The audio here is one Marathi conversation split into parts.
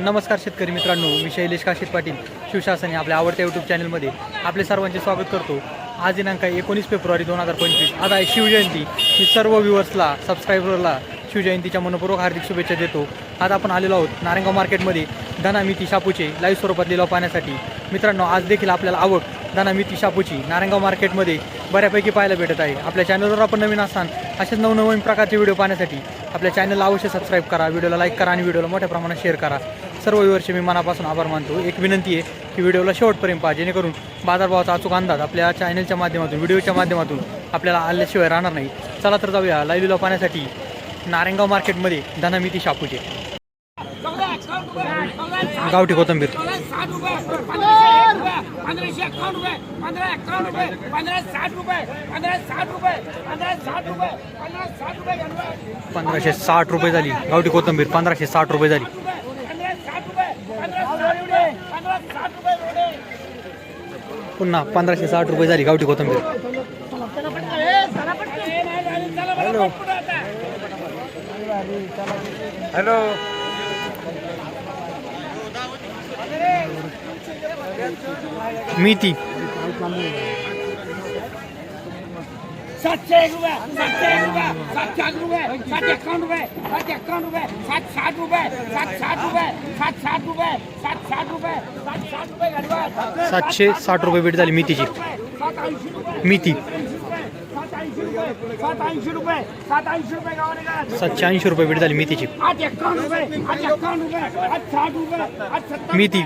नमस्कार शेतकरी मित्रांनो मी शैलेश काशीत पाटील शिवशासन या आपल्या आवडत्या यूट्यूब चॅनलमध्ये आपले सर्वांचे स्वागत करतो. आज दिनांक एकोणीस फेब्रुवारी दोन हजार पंचवीस. आज आहे शिवजयंती. मी सर्व व्ह्युअर्सला सबस्क्रायबरला शिवजयंतीच्या मनपूर्वक हार्दिक शुभेच्छा देतो. आज आपण आलेलो आहोत नारायणगाव मार्केटमध्ये धनामिती शापूचे लाईव्ह स्वरूपात लिलाव पाहण्यासाठी. मित्रांनो आज देखील आपल्याला आवक धनामिती शापूची नारायणगाव मार्केटमध्ये बऱ्यापैकी पाहायला भेटत आहे. आपल्या चॅनलवर आपण नवीन असाल असेच नवनवीन प्रकारचे व्हिडिओ पाहण्यासाठी आपल्या चॅनलला अवश्य सबस्क्राईब करा. व्हिडिओला लाईक करा आणि व्हिडिओला मोठ्या प्रमाणात शेअर करा. सर्व व्ह्युअरचे मी मनापासून आभार मानतो. एक विनंती आहे की व्हिडिओला शेवटपर्यंत पहा जेणेकरून बाजारभावाचा अचूक अंदाज आपल्या चॅनलच्या माध्यमातून व्हिडिओच्या माध्यमातून आपल्याला आल्याशिवाय राहणार नाही. चला तर जाऊया लाईव्ह पाहण्यासाठी नारायणगाव मार्केटमध्ये धनामिती शापूचे. गावठी कोथंबीर. पंधराशे एकावन्न रुपये पंधरा एकावन्न रुपये पंधरा साठ रुपये पंधरा साठ रुपये पंधरा साठ रुपये पंधरा साठ रुपये पंधराशे साठ रुपये झाली. गावठी कोथंबीर पंधराशे साठ रुपये झाली पंधरा साठ रुपये पंधरा साठ रुपये पंधरा साठ रुपये रोडे. पुन्हा पंधराशे साठ रुपये झाली गावठी कोथंबीर. पटपट आता. मेथी. सातशे एक रुपये सातशे एक रुपये सातशे आठ रुपये सात एकावन्न रुपये सात एकावन्न रुपये सात साठ रुपये सात साठ रुपये सात साठ रुपये सात साठ रुपये सात साठ रुपये गणपत. सातशे साठ रुपये भेट झाली मेथीची सात ऐंशी रुपये मेथी सातशे ऐंशी रुपये भेट झाली मेथीची. मेथी.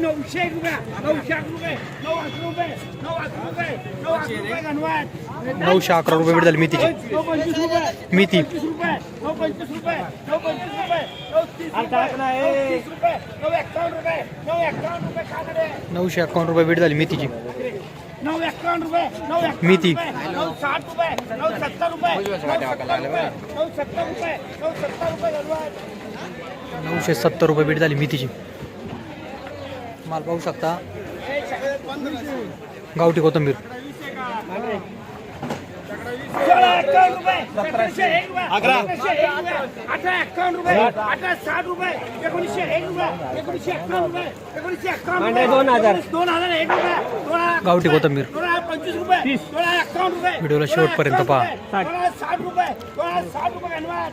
नऊशे एक रुपये नऊशे अकरा रुपये नऊ अकरा रुपये नऊ अकरा रुपये गणवत नऊशे अकरा रुपये भेट झाली मेथीची. मेथी. नऊशे अकावन्न रुपये भेट झाली मेथीची. नऊ एकावन्न रुपये नऊ एकावन्न मेथी. रुपये, नऊ साठ रुपये नऊ सत्तर रुपये नऊ सत्तर रुपये नऊ सत्तर रुपये नऊ सत्तर रुपये गणवत नऊशे सत्तर रुपये भेट झाली मेथीची माल पाहू शकता. गावठी कोथंबीर. सोळा एकावन्न रुपये सतराशे एक रुपये. अकराशे एक रुपये अठरा एकावन्न रुपये. अठरा साठ रुपये एकोणीसशे एक रुपये. एकोणीसशे रुपये रुपये दोन हजार दोन हजार एक रुपये गावठी कोथंबीर पंचवीस रुपये दोन हज़ार रुपये व्हिडिओला शेवटपर्यंत पहा. दोन हज़ार साठ रुपये दोन हज़ार साठ रुपये गणवात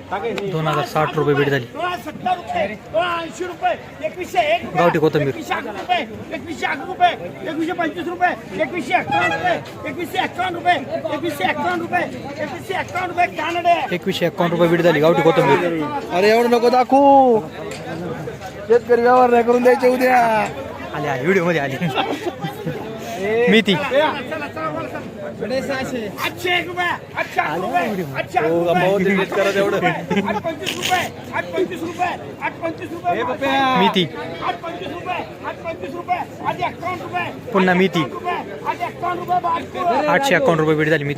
दोन हज़ार साठ रुपये भेट झाली दोन हज़ार सत्तर रुपये दोन ऐंशी रुपये एकवीसशे एक रुपये गावठी कोथिंबीर. एकवीसशे अकरा रुपये एकवीसशे अकरा रुपये एकवीसशे पंचवीस रुपये एकवीसशे एकावन्न रुपये एकवीसशे एकावन्न रुपये एकवीसशे एकावन्न रुपये एकवीसशे एकावन्न रुपये कानडे। एकवीसशे एकावन्न रुपये भेट झाली गावठी कोथंबीर अरे एवढं नको दाखवू। शेतकरी व्यवहार नाही करून द्यायचे उद्या. आली आली व्हिडिओमध्ये आली. मेथी हो, ते रुपये पुन्हा बारको. आठशे अकावन्न रुपये भेट झाली रुपये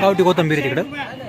गावठी कोथंबीर तिकडं.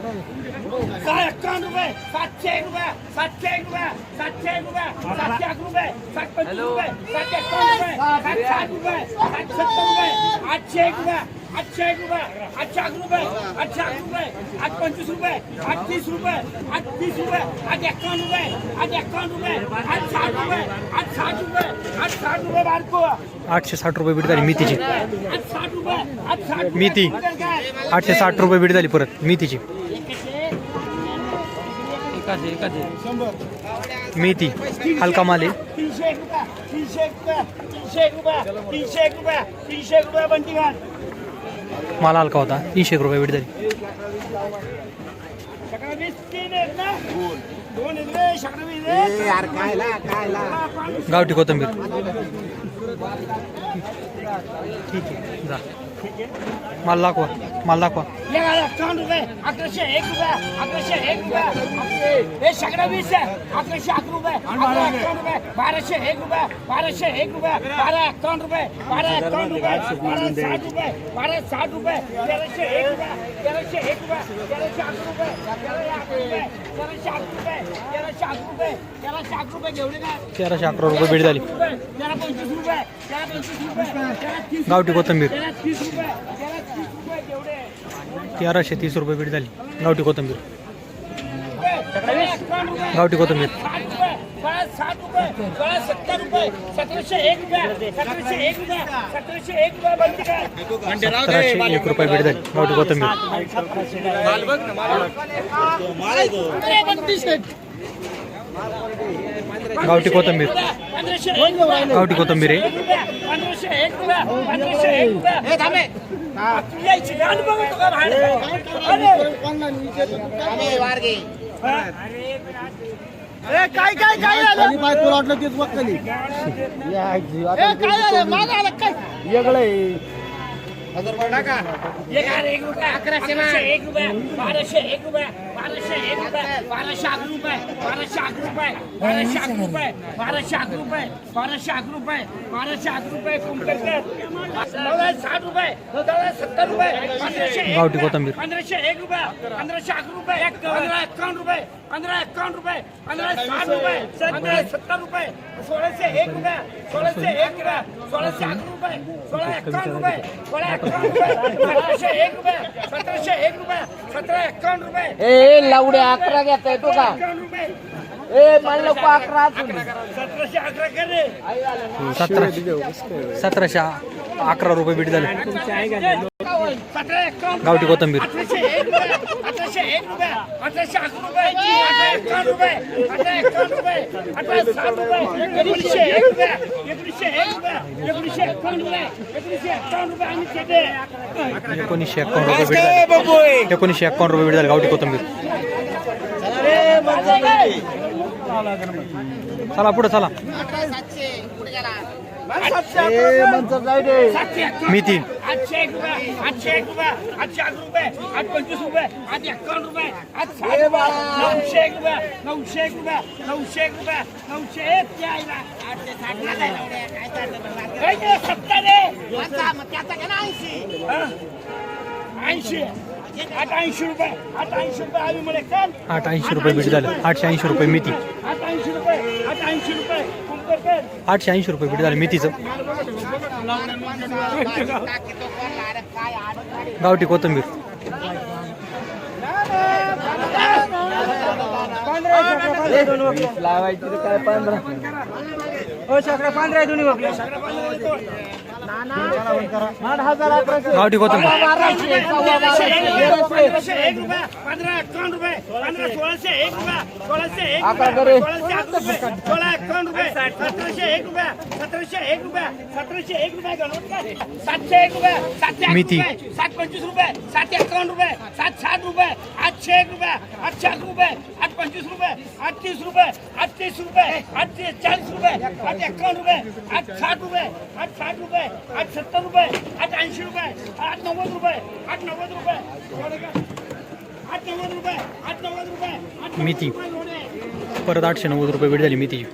सहा एकावन्न रुपये सातशे एक रुपये सातशे एक रुपये सातशे एक रुपये सातशे एक रुपये सात पंचवीस रुपये सातशे एकावन्न रुपये सात साठ रुपये सात सत्तर रुपये आठशे एक रुपये आठशे एक रुपये आठशे अकरा रुपये आठशे अकरा रुपये आठ पंचवीस रुपये आठ तीस रुपये आठ तीस रुपये आठ एकावन्न रुपये आठ एकावन्न रुपये आठ साठ रुपये आठ साठ रुपये आठ साठ रुपये बारको आठशे साठ रुपये भेट झाली मेथीची आठ साठ रुपये आठ साठ रुपये. आठशे साठ रुपये भेट झाली परत मेथीची मेथी हलका माल आहे. माल हलका होता तीनशे एक रुपये भेट झाली. गावठी कोथंबीर. ठीक आहे जा. माल दाखवा माल दाखवा. अठ्ठावन्न रुपये अकराशे एक रुपये अकराशे एक रुपये हे सगळं वीस आहे अकराशे अकरा रुपये अकरा अठ्ठावन्न रुपये बाराशे एक रुपये बाराशे एक रुपये बारा अठ्ठावन्न रुपये बारा अठ्ठावन्न रुपये बारा साठ रुपये बारा साठ रुपये तेराशे एक रुपये तेराशे एक रुपये तेराशे अकरा रुपये तेराशे अकरा रुपये तेराशे अकरा रुपये तेराशे अकरा रुपये तेराशे अकरा रुपये घेऊन काय तेराशे अकरा रुपये बीड झाली. तेरा पंचवीस रुपये तेरा पंचवीस रुपये गावठी कोथिंबीर. तेरा तीस रुपये तेराशे तीस रुपये भेट झाली. गावठी कोथंबीर. गावठी कोथंबीर. सतराशे एक रुपये भेट झाली. गावठी कोथंबीर. गावठी कोथंबीर. गावठी कोथिंबीर हे? काय काय काय वाटलं तेच बघ खाली ए, काय झालं? मागं आलं काय? वेगळं आहे. एक हजार एक रुपये. अकराशे एक रुपये. बाराशे एक रुपये. बाराशे एक रुपये बाराशे अकरा रुपये बाराशे अकरा रुपये बाराशे अकरा रुपये बाराशे अकरा रुपये बाराशे अकरा रुपये बाराशे अकरा रुपये कुंभकर्णकर नऊशे साठ रुपये नऊशे सत्तर रुपये पंधराशे एक गावठी रुपये, कोथिंबीर. पंधराशे एक रुपये पंधराशे अकरा रुपये पंधरा एकावन्न रुपये पंधरा एकावन्न रुपये पंधरा साठ रुपये पंधरा सत्तर रुपये सोळाशे एक रुपये सोळाशे एक रुपये सोळाशे अकरा रुपये सोळा एकावन्न रुपये सोळा एकावन्न रुपये सतराशे एक रुपये सतराशे एक रुपये सतरा एकावन्न रुपये ए लावड्या अकरा घेता येतो का? ए मला नको अकरा सतराशे अकरा करे सतराशे सतराशे अकरा रुपये भेट झाले. गावठी कोथिंबीर. एकोणीसशे एक रुपये एकोणीसशे एक रुपये भेट एकावन्न रुपये एकोणीसशे एकावन्न रुपये झाले गावठी कोथिंबीर. चला पुढे चला. मी तीन. दे आठशे एक रुपये आठशे एक रुपये आठशे रुपये आठ पंचवीस रुपये आठ रुपये आठ रुपये नऊशे एक रुपये नऊशे एक रुपये नऊशे एक रुपये नऊशे एक सत्तर ऐंशी. आठ ऐंशी रुपये आठ ऐंशी रुपये आम्ही म्हणे काल आठ ऐंशी रुपये बीड झाले आठशे ऐंशी रुपये मेथी आठ ऐंशी रुपये आठ ऐंशी रुपये कुंभकर्णकर. आठशे ऐंशी रुपये बीड झाले मेथीचं गावठी कोथिंबीर. लावायची काय पंधरा. गावठी कोथम मिति सात पंचवीस रुपये सात एकावन्न रुपये सात साठ रुपये एक रुपये आठशे आठ रुपये आठ पंचवीस रुपये आठ तीस रुपये आठ तीस रुपये रुपये आठ एकावन्न रुपये आठ साठ रुपये आठ साठ रुपये आठ सत्तर रुपये आठ ऐंशी रुपये आठ नव्वद रुपये आठ नव्वद रुपये? आठ नव्वद रुपये आठ नव्वद रुपये मेथी. परत आठशे नव्वद रुपये बीड झाली मेथीची